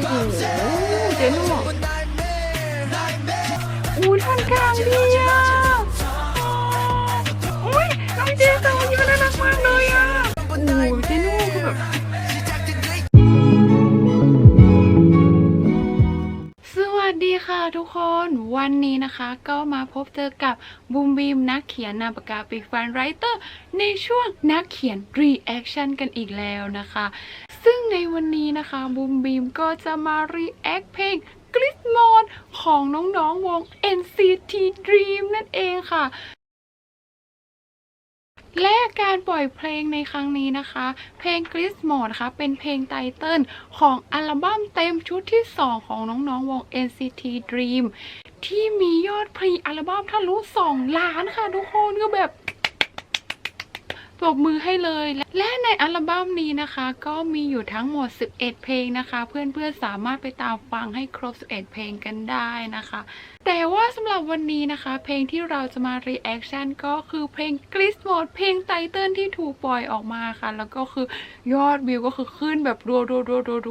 โอ้โหเจนุ่อู้ท่อนกลางดี ค่ะทุกคนวันนี้นะคะก็มาพบเจอกับบูมบีมนักเขียนนามปากกาปิกฟันไรเตอร์ในช่วงนักเขียนรีแอคชั่นกันอีกแล้วนะคะ ซึ่งในวันนี้นะคะบูมบีมก็จะมารีแอคเพลงกลิสมอนของน้องๆวง NCT Dream นั่นเองค่ะ และการปล่อยเพลงในครั้งนี้นะคะ เพลง g r i s m o d นะคะ เป็นเพลงไตเติลของอัลบั้มเต็มชุดที่ 2 ของน้องๆวง NCT Dream ที่มียอดพรีอัลบั้มทะลุ 2 ล้านค่ะทุกคนก็แบบปรบมือให้เลย และในอัลบั้มนี้นะคะ ก็มีอยู่ทั้งหมด 11 เพลงนะคะ เพื่อนๆสามารถไปตามฟังให้ครบ 11 เพลงกันได้นะคะแต่ว่าสำหรับวันนี้นะคะ เพลงที่เราจะมารีแอคชั่นก็คือเพลง g l i s m o d เพลงไตเติลที่ถูกปล่อยออกมาค่ะ แล้วก็คือยอดวิวก็คือขึ้นแบบรั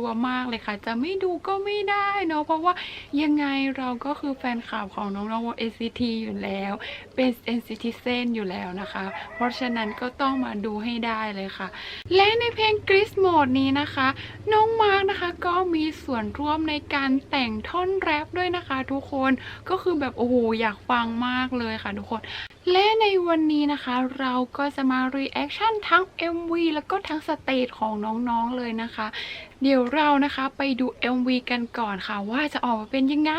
วๆๆๆๆมากเลยค่ะ จะไม่ดูก็ไม่ได้เนาะเพราะว่ายังไงเราก็คือแฟนคลับของน้องๆวง NCT อยู่แล้ว เป็น NCT เซนอยู่แล้วนะคะ เพราะฉะนั้นก็ต้องมาดูให้ได้เลยค่ะ และในเพลง g r i s m o d นี้นะคะ น้องมาร์กนะคะก็มีส่วนร่วมในการแต่งท่อนแรปด้วยนะคะ ทุกคนก็คือแบบโอ้โหอยากฟังมากเลยค่ะทุกคน และในวันนี้นะคะ เราก็จะมา reaction ทั้ง MV แล้วก็ทั้งสเตจของน้องๆเลยนะคะ เดี๋ยวเรานะคะไปดู MV กันก่อนค่ะ ว่าจะออกมาเป็นยังไง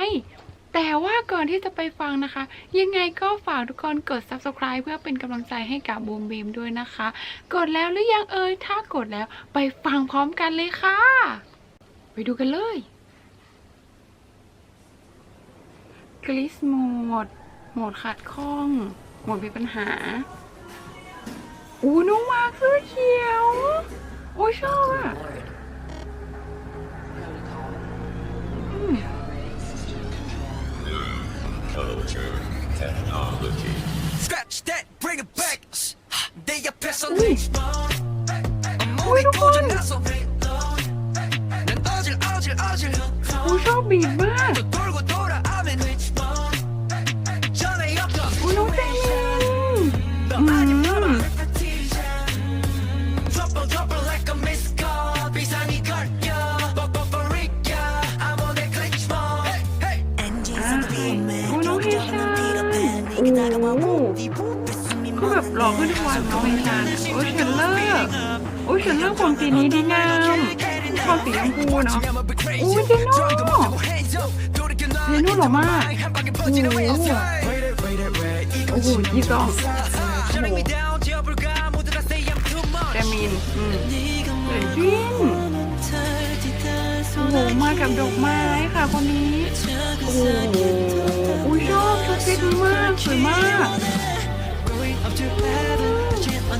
แต่ว่าก่อนที่จะไปฟังนะคะ ยังไงก็ฝากทุกคนกด subscribe เพื่อเป็นกำลังใจให้กับบูมบีมด้วยนะคะ กดแล้วหรือยังเอ่ยถ้ากดแล้วไปฟังพร้อมกันเลยค่ะ ไปดูกันเลย กลิสโหมด โหมดขัดข้อง โหมดมีปัญหา อู้น้องมาร์คเสื้อเขียว โอ้ยชอบอะอืม Culture, technology. Scratch that, bring it back. They are pissed on me. I'm only good enough so big. Then urgent, urgent, urgent. อู้ชอบบีบมาก 또 ก็ไม่นานโอ้ยเฉินเลอร์โอ้ยเฉินเลิกผมสีนี้ดีงามชอบสีชมพูเนาะโอ้ยเจนโน่เจนโน่หล่อมากโอ้โหโอ้โหยี่สองแกมินอืมเหมือจิ้นโอ้โหมากับดอกไม้ค่ะคนนี้ โอ้โหชอบชุดเซ็ตมาก สวยมาก อุ้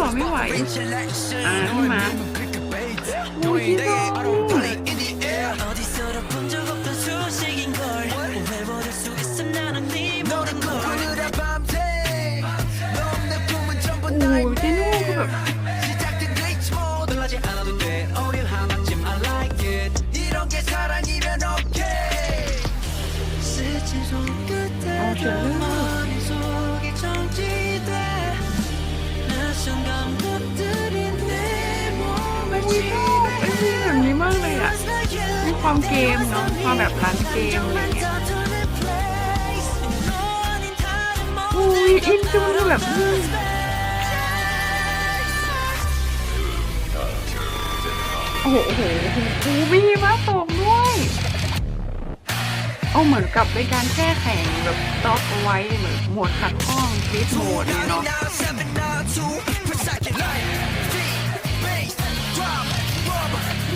บอกไม่ไหวอ่าพี่มาโอ้ยพี่น้องโอ้ยเจนูคือแบบเอาเฉยเลย เป็นเพลงแบบนี้มากเลยอะมีความเกมเนาะความแบบร้านเกมอะไรเงี้ยอุ้ยอินจังเลยแบบโอ้โหโอ้โหมีมาตกด้วย เอาเหมือนกับในการแก้แข่งแบบต็อกเอาไว้เหมือนหมวดขัดข้องฟีดโหมดเนี่ยเนาะ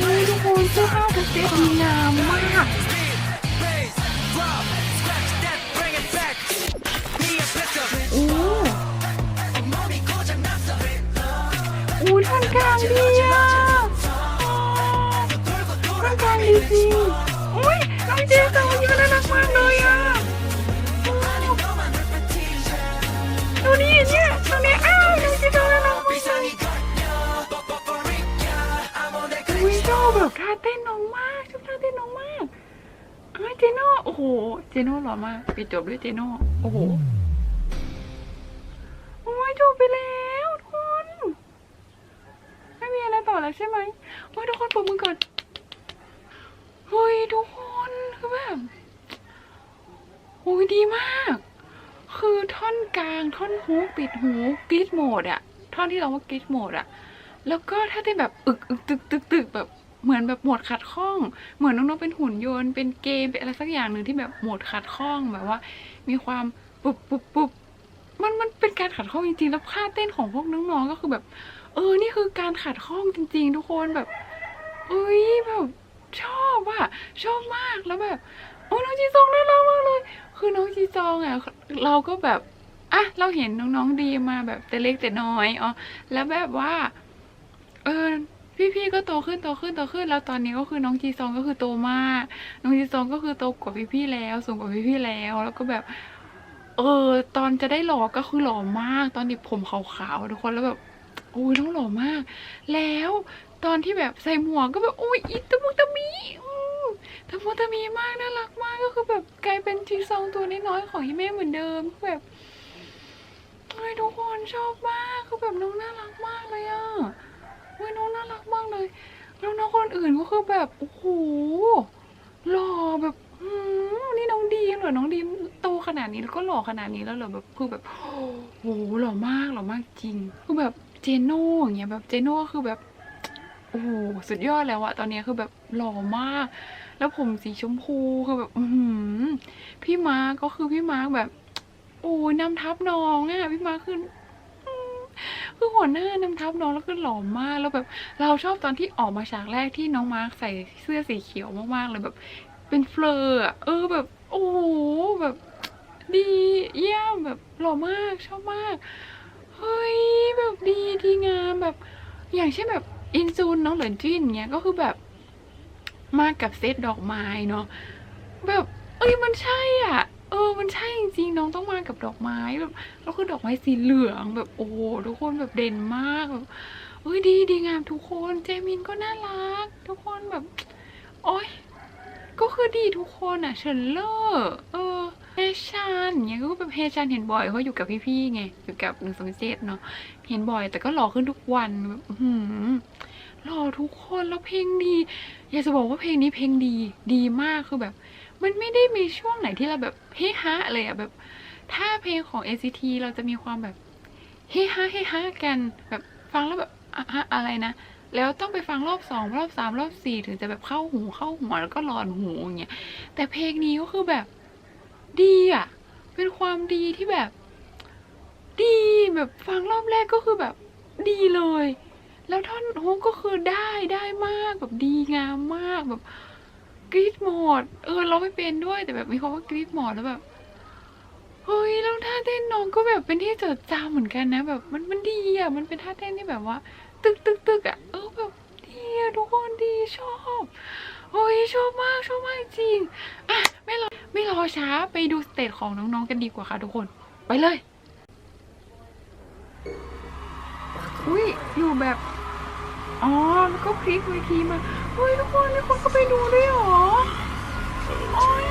นี่ทุกคนเสื้อผ้ากับเซ็ตมีงามมากโอ้โอ้ท่านกลางดีอะท่านกลางดีจริงอุ้ย เจ๊แต่วันนี้มันน่ารักมากเลยอะดูนี่เนี่ยตรงนี้อ้าวดูสิดูน่ารักมากอุ้ยชอบแบบท่าเต้นน้องมากชอบท่าเต้นน้องมากเฮ้ยเจโน่โอ้โห เจโน่หล่อมากปิดจบด้วยเจโน่โอ้โหโอ้ยจบไปแล้วทุกคนไม่มีอะไรต่อแล้วใช่ไหมโอ้ยทุกคนปรบมือก่อนเฮ้ยทุกคน คือแบบโอ้ยดีมาก คือท่อนกลางท่อนฮุกปิดหูกรีดโหมดอะท่อนที่เราว่ากรีดโหมดอะแล้วก็ถ้าเต้นแบบอึกอึกตึกตึกตึกแบบเหมือนแบบโหมดขัดข้อง เหมือนน้องๆเป็นหุ่นยนต์เป็นเกมเป็นอะไรสักอย่างหนึ่งที่แบบโหมดขัดข้องแบบว่า มีความปุบปุบปุบมันมันเป็นการขัดข้องจริงๆแล้วท่าเต้นของพวกน้องๆก็คือแบบ เออนี่คือการขัดข้องจริง ๆ ทุกคนแบบเอ้ยแบบ ชอบอะชอบมากแล้วแบบโอ้น้องจีซองน่ารักมากเลย คือน้องจีซองอะเราก็แบบอะเราเห็นน้องๆดีมาแบบแต่เล็กแต่น้อยอ๋อแล้วแบบว่า เออพี่ๆก็โตขึ้นโตขึ้นโตขึ้นแล้วตอนนี้ก็คือน้องจีซองก็คือโตมาก น้องจีซองก็คือโตกว่าพี่ๆแล้วสูงกว่าพี่ๆแล้ว แล้วก็แบบ เออ ตอนจะได้หล่อก็คือหล่อมาก ตอนนี้ผมขาวๆทุกคนแล้วแบบ โอ้ยน้องหล่อมาก แล้วตอนที่แบบใส่หมวกก็แบบโอ้ยอิตะมุตะมีอืมตะมุตะมีมากน่ารักมากก็คือแบบกลายเป็นจีซองตัวน้อยๆของยี่แม่เหมือนเดิมแบบเฮ้ยทุกคนชอบมากคือแบบน้องน่ารักมากเลยอะเฮ้ยน้องน่ารักมากเลยแล้วน้องคนอื่นก็คือแบบโอ้โหหล่อแบบนี่น้องดีเหรอน้องดีโตขนาดนี้แล้วก็หล่อขนาดนี้แล้วเหรอแบบคือแบบโอ้โหหล่อมากหล่อมากจริงคือแบบ เจโน่อย่างเงี้ยแบบเจโน่คือแบบโอ้โหสุดยอดแล้วอะตอนนี้คือแบบหล่อมาก แล้วผมสีชมพูคือแบบอืพี่มาร์ก็คือพี่มาร์คแบบ โอ้ยนำทับน้องอะพี่มาร์คคือคือหัวหน้านำทับน้องแล้วคือหล่อมากแล้วแบบ เราชอบตอนที่ออกมาฉากแรกที่น้องมาร์คใส่เสื้อสีเขียวมากๆเลยแบบ เป็นเฟลออะเออแบบ โอ้โหแบบ ดีเยี่ยมแบบหล่อมากชอบมาก เฮ้ยแบบดีดีงามแบบ อย่างเช่นแบบอินซูนน้องเหลินจิ้นเงี้ยก็คือแบบมากับเซตดอกไม้เนาะแบบเอ้ยมันใช่อะ เออมันใช่จริงๆน้องต้องมากับดอกไม้แบบแล้วคือดอกไม้สีเหลืองแบบโอ้ทุกคนแบบเด่นมากแบบเอ้ยดีดีงามทุกคนเจมินก็น่ารัก ทุกคนแบบโอ้ยก็คือดีทุกคนอะเฉินเลอร์เออ เฮชันเนี้ยก็แบบเฮชันเห็นบ่อยเขาอยู่กับพี่ๆไงอยู่กับหนึ่งสองเจ็ดเนาะเห็นบ่อยแต่ก็หล่อขึ้นทุกวันแบบหือหล่อทุกคนแล้วเพลงดีอยากจะบอกว่าเพลงนี้เพลงดีดีมากคือแบบ มันไม่ได้มีช่วงไหนที่เราแบบเฮฮาเลยอะแบบ ถ้าเพลงของ NCT เราจะมีความแบบเฮฮาเฮฮากันแบบฟังแล้วแบบอะอะไรนะแล้วต้องไปฟังรอบสองรอบสามรอบสี่ถึงจะแบบเข้าหูเข้าหัวแล้วก็หลอนหูอย่างเงี้ยแต่เพลงนี้ก็คือแบบ ดีอะ เป็นความดีที่แบบ ดีแบบฟังรอบแรกก็คือแบบ ดีเลย แล้วท่อนฮุกก็คือได้ได้มากแบบดีงามมากแบบกรีดหมด เออเราไม่เป็นด้วยแต่แบบมีคำว่ากรีดหมดแล้วแบบเฮ้ยแล้วท่าเต้นน้องก็แบบเป็นที่จดจำเหมือนกันนะ แบบมันมันดีอะมันเป็นท่าเต้นที่แบบว่า ตึกตึกตึกอะเออแบบดีอะทุกคนดีชอบ โอ้ยชอบมากชอบมากจริงอะไม่รอไม่รอช้าไปดูสเตจของน้องๆกันดีกว่าค่ะทุกคนไปเลยอุ้ยอยู่แบบอ๋อแล้วก็พลิกเวทีมาเฮ้ยทุกคนทุกคนก็ไปดูด้วยหรอโอ้ย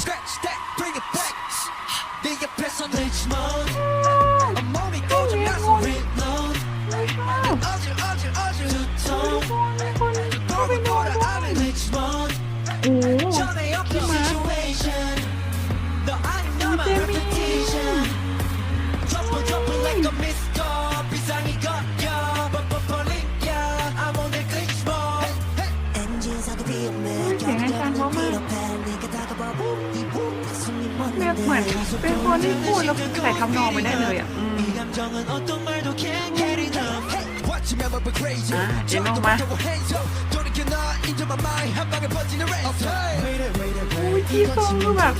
Scratch that, แบบเหมือนเป็นคนที่พูดแล้วใส่ทำนองไปได้เลยอ่ะเอ็นออกมาอุ้ยที่ทรงก็แบบ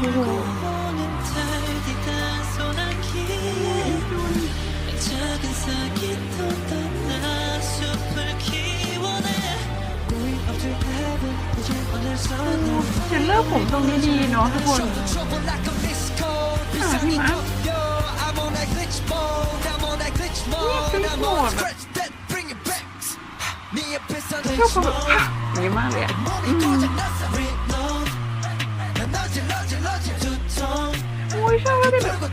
โอ้โห จะเลิกผมตรงนี้ดีเนาะทุกคนหาพี่มาร์คเนี่ยคือโหดชอบความแบบไหนมากเลยอ่ะโอ้ยชอบเลยแบบ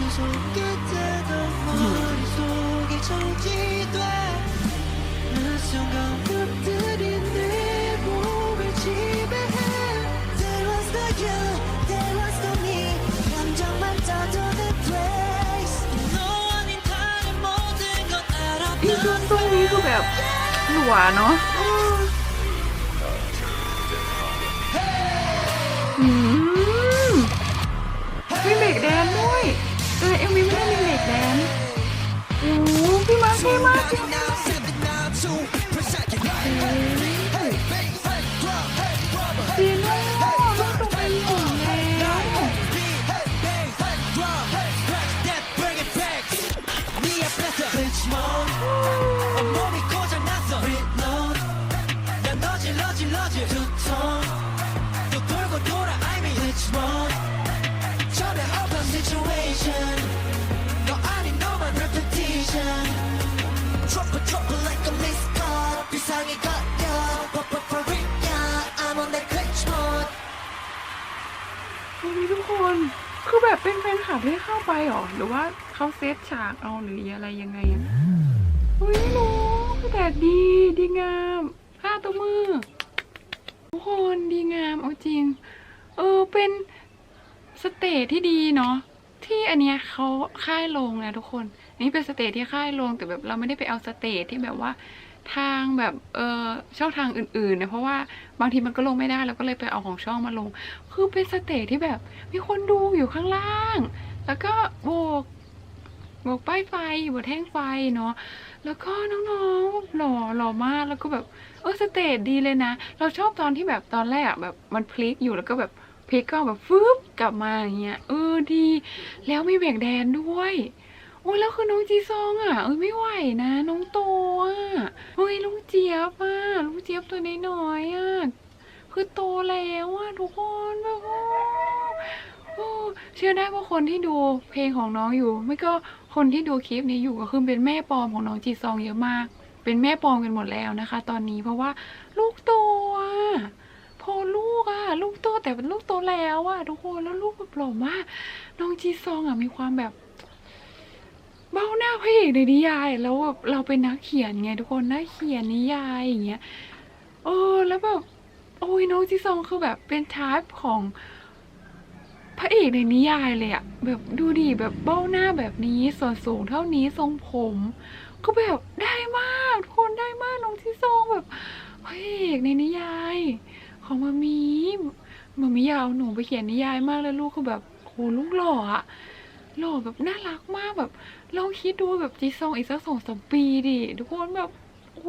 พี่ช่วงต้นนี้คือแบบหนัวเนาะอืมมีเบรกแดนด้วย เออเอ็มวีไม่ได้มีเด็กแดนโอ้พี่มาร์คเท่มากพี่มาร์คเดียโน่ต้องตกเป็นหนุ่มแล้วทุกทอง วันนี้ทุกคน คือแบบเป็นแฟนคลับที่เข้าไปหรอ หรือว่าเขาเซตฉากเอาหรืออะไรยังไงอะเฮ้ยไม่รู้แต่ดีดีงามค่าตัวมือ ทุกคนดีงามเอาจริง เออเป็นสเตจที่ดีเนาะที่อันเนี้ยเขาค่ายลงนะทุกคน นี่เป็นสเตจที่ค่ายลงแต่แบบเราไม่ได้ไปเอาสเตจที่แบบว่าทางแบบเออช่องทางอื่นๆนะเพราะว่าบางทีมันก็ลงไม่ได้เราก็เลยไปเอาของช่องมาลง คือเป็นสเตจที่แบบ มีคนดูอยู่ข้างล่าง แล้วก็โบกโบกป้ายไฟบนแท่งไฟเนาะแล้วก็น้องๆหล่อหล่อมากแล้วก็แบบเออสเตจดีเลยนะ เราชอบตอนที่แบบตอนแรกอะแบบมันพลิกอยู่แล้วก็แบบพลิกก็แบบฟึบกลับมาอย่างเงี้ยเออดี แล้วมีแบ่งแดนด้วย โอ้ยแล้วคือน้องจีซองอะเออไม่ไหวนะ น้องโตอะเฮ้ยลุงเจี๊ยบอะลุงเจี๊ยบตัวน้อยๆอะคือโตแล้วอะทุกคนแบบโอ้เชื่อได้ว่าคนที่ดูเพลงของน้องอยู่ ไม่ก็คนที่ดูคลิปนี้อยู่ก็คือเป็นแม่ปลอมของน้องจีซองเยอะมาก เป็นแม่ปลอมกันหมดแล้วนะคะ ตอนนี้เพราะว่าลูกโตอะพอลูกอะลูกโตแต่เป็นลูกโตแล้วอะทุกคนแล้วลูกแบบหล่อมากน้องจีซองอะมีความแบบ เบ้าหน้าพระเอกในนิยาย แล้วแบบเราเป็นนักเขียนไงทุกคนนักเขียนนิยายอย่างเงี้ยเออแล้วแบบโอ้ยน้องจีซองคือแบบเป็นทายของพระเอกในนิยายเลยอะแบบดูดิแบบเบ้าหน้าแบบนี้ส่วนสูงเท่านี้ทรงผมก็แบบได้มากทุกคนได้มากน้องจีซองแบบพระเอกในนิยาย ของมามีมามียากเอาหนูไปเขียนนิยายมากแล้วลูกคือแบบโหลูกหล่ออะ หล่อแบบน่ารักมากแบบลองคิดดูแบบจีซองอีกสักสองสามปีดิทุกคนแบบโอ้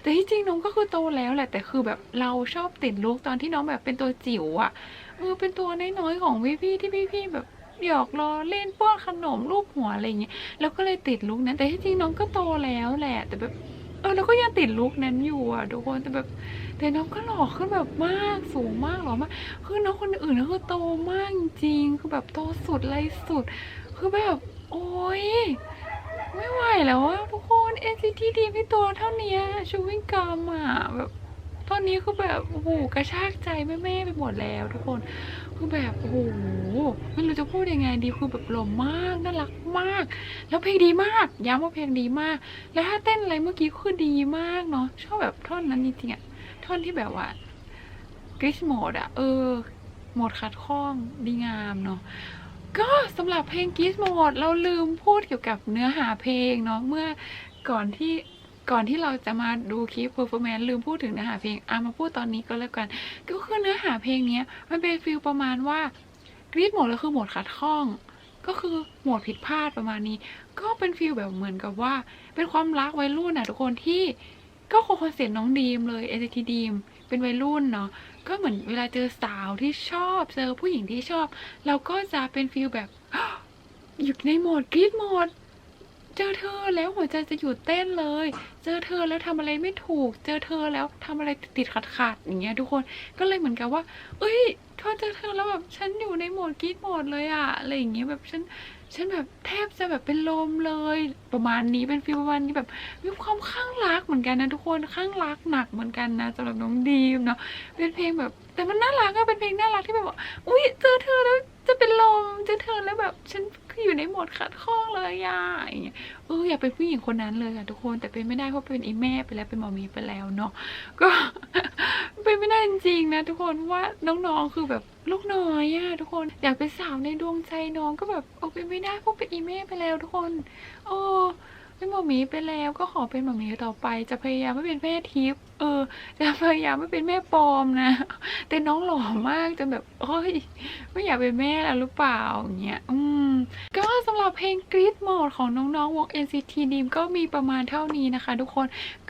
แต่ที่จริงน้องก็คือโตแล้วแหละแต่คือแบบเราชอบติดลุกตอนที่น้องแบบเป็นตัวจิ๋วอะ่ะเออเป็นตัวน้อยๆของพี่ๆที่พี่ๆแบบหยอกล้อเล่นป้อนขนมรูปหัวอะไรอย่างเงี้ยแล้วก็เลยติดลุกนั้นแต่ที่จริงน้องก็โตแล้วแหละ แต่แบบ เออแล้วก็ยังติดลุกนั้นอยู่อะทุกคนแต่แบบแต่น้องก็หล่อขึ้นแบบมากสูงมากหล่อมากคือน้องคนอื่นก็คือโตมากจริงคือแบบโตสุดไรสุด คือแบบ โอ้ยไม่ไหวแล้วอะทุกคน NCT ดีพี่ตัวเท่านี้ชูวิ่งกรรมอะแบบ อนนี้คือแบบโอ้โหกระชากใจแม่ๆไปหมดแล้ว ทุกคนคือแบบโอ้โหไม่รู้จะพูดยังไงดีคือแบบหล่อมากน่ารักมาก แล้วเพลงดีมากย้ำว่าเพลงดีมาก แล้วถ้าเต้นอะไรเมื่อกี้คือดีมากเนาะชอบแบบท่อนนั้นจริงๆอะท่อนที่แบบว่ากริชโหมดอะเออโหมดขัดข้องดีงามเนาะก็สำหรับเพลงกริชโหมดเราลืมพูดเกี่ยวกับเนื้อหาเพลงเนาะเมื่อก่อนที่ ก่อนที่เราจะมาดูคลิป performance ลืมพูดถึงเนื้อหาเพลงเอะมาพูดตอนนี้ก็แล้วกัน ก็คือเนื้อหาเพลงนี้มันเป็นฟีลประมาณว่ากรีดโหมดแล้วคือโหมดขัดข้อง ก็คือโหมดผิดพลาดประมาณนี้ ก็เป็นฟีลแบบเหมือนกับว่า เป็นความรักวัยรุ่นน่ะทุกคนที่ก็คงคอนเซ็ปต์น้องดีมเลย NCT ดีมเป็นวัยรุ่นเนาะก็เหมือนเวลาเจอสาวที่ชอบเจอผู้หญิงที่ชอบ เราก็จะเป็นฟีลแบบอยู่ในโหมดกรีดโหมด จอเธอแล้วหัวใจจะหยุดเต้นเลย เจอเธอแล้วทำอะไรไม่ถูก เจอเธอแล้วทำอะไรติดขัดขัดๆอย่างเงี้ยทุกคนก็เลยเหมือนกับว่า เอ้ยพอเจอเธอแล้วแบบฉันอยู่ในโหมดกรีดโหมดเลยอะอะไรอย่างเงี้ยแบบฉันฉันแบบแทบจะแบบเป็นลมเลยประมาณนี้เป็นฟีลประมาณนี้แบบมีความข้างรักเหมือนกันนะทุกคนข้างรักหนักเหมือนกันนะสำหรับน้องดีมเนาะเป็นเพลงแบบ แต่มันน่ารักอะเป็นเพลงน่ารักที่แบบว่าอุ้ยเจอเธอแล้วจะเป็นลมเจอเธอแล้วแบบฉัน คืออยู่ในโหมดขัดข้องเลยอะอย่างเงี้ยเอออยากเป็นผู้หญิงคนนั้นเลยค่ะทุกคนแต่เป็นไม่ได้เพราะเป็นอีแม่ไปแล้วเป็นหมอมีไปแล้วเนาะก็เป็นไม่ได้จริงๆนะทุกคนว่าน้องๆคือแบบลูกน้อยอะทุกคนอยากเป็นสาวในดวงใจน้องก็แบบเอาเป็นไม่ได้เพราะเป็นอีแม่ไปแล้วทุกคนโอ้ เป็นหมอมีไปแล้วก็ขอเป็นหมอมีต่อไป จะพยายามไม่เป็นแม่ทิพย์เออ จะพยายามไม่เป็นแม่ปลอมนะแต่น้องหล่อมากจนแบบเฮ้ยไม่อยากเป็นแม่แล้วหรือเปล่าอย่างเงี้ยอืมก็สำหรับเพลงกรีดโหมดของน้องๆวง NCT Dream ก็มีประมาณเท่านี้นะคะ ทุกคน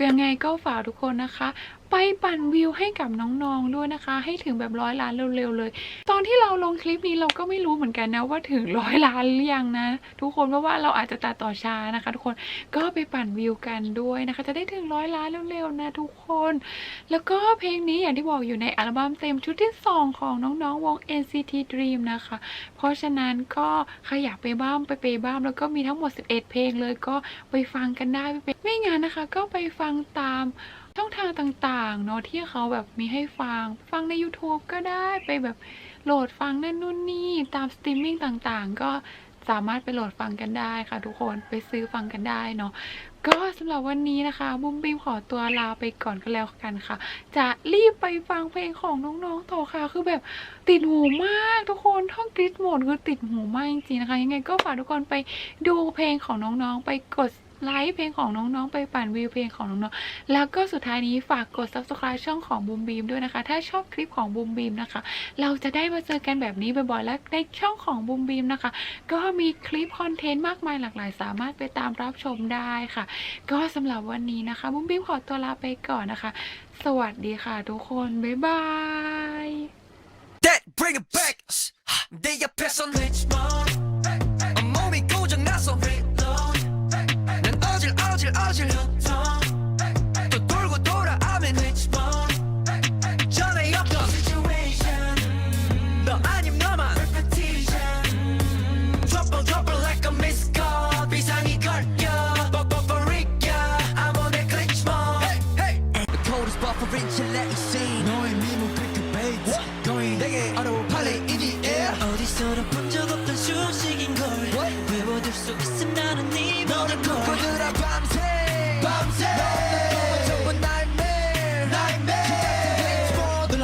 ยังไงก็ฝากทุกคนนะคะ ไปปั่นวิวให้กับน้องๆด้วยนะคะ ให้ถึงแบบร้อยล้านเร็วๆเลย ตอนที่เราลงคลิปนี้เราก็ไม่รู้เหมือนกันนะว่าถึงร้อยล้านหรือยังนะ ทุกคนเพราะว่าเราอาจจะตัดต่อช้านะคะ ทุกคนก็ไปปั่นวิวกันด้วยนะคะ จะได้ถึงร้อยล้านเร็วๆนะทุกคน แล้วก็เพลงนี้อย่างที่บอกอยู่ในอัลบั้มเต็มชุดที่ 2 ของน้องๆวง NCT Dream นะคะ เพราะฉะนั้นก็ใครอยากไปบ้ามไปเปบ้ามแล้วก็มีทั้งหมด 11 เพลงเลยก็ไปฟังกันได้ไปไม่งั้นนะคะ ก็ไปฟังตาม ช่องทางต่างๆเนาะที่เขาแบบมีให้ฟัง ฟังใน YouTube ก็ได้ไปแบบโหลดฟังนั่นนู่นนี่ ตามสตรีมมิ่งต่างๆ ก็สามารถไปโหลดฟังกันได้ค่ะ ทุกคนไปซื้อฟังกันได้เนาะก็สำหรับวันนี้นะคะบุ้มบิมขอตัวลาไปก่อนก็แล้วกันค่ะ จะรีบไปฟังเพลงของน้องๆต่อค่ะ คือแบบติดหูมากทุกคนท่องกริดโหมดคือติดหูมากจริงๆนะคะ ยังไงก็ฝากทุกคนไปดูเพลงของน้องๆ ไปกด ไลค์เพลงของน้องๆ ไปปั่นวิวเพลงของน้องๆ แล้วก็สุดท้ายนี้ฝากกด subscribe ช่องของบูมบีมด้วยนะคะ ถ้าชอบคลิปของบูมบีมนะคะ เราจะได้มาเจอกันแบบนี้บ่อยๆ และในช่องของบูมบีมนะคะ ก็มีคลิปคอนเทนต์มากมายหลากหลาย สามารถไปตามรับชมได้ค่ะ ก็สำหรับวันนี้นะคะบุ้มบิ้มขอตัวลาไปก่อนนะคะ สวัสดีค่ะทุกคน บ๊ายบาย That bring it back 내 옆에선 Rich Mom 몸이 고장나서 Reload 난 어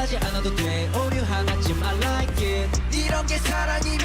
하지 않아도 돼. 오류 하나쯤 I like it. 이런 게 사랑이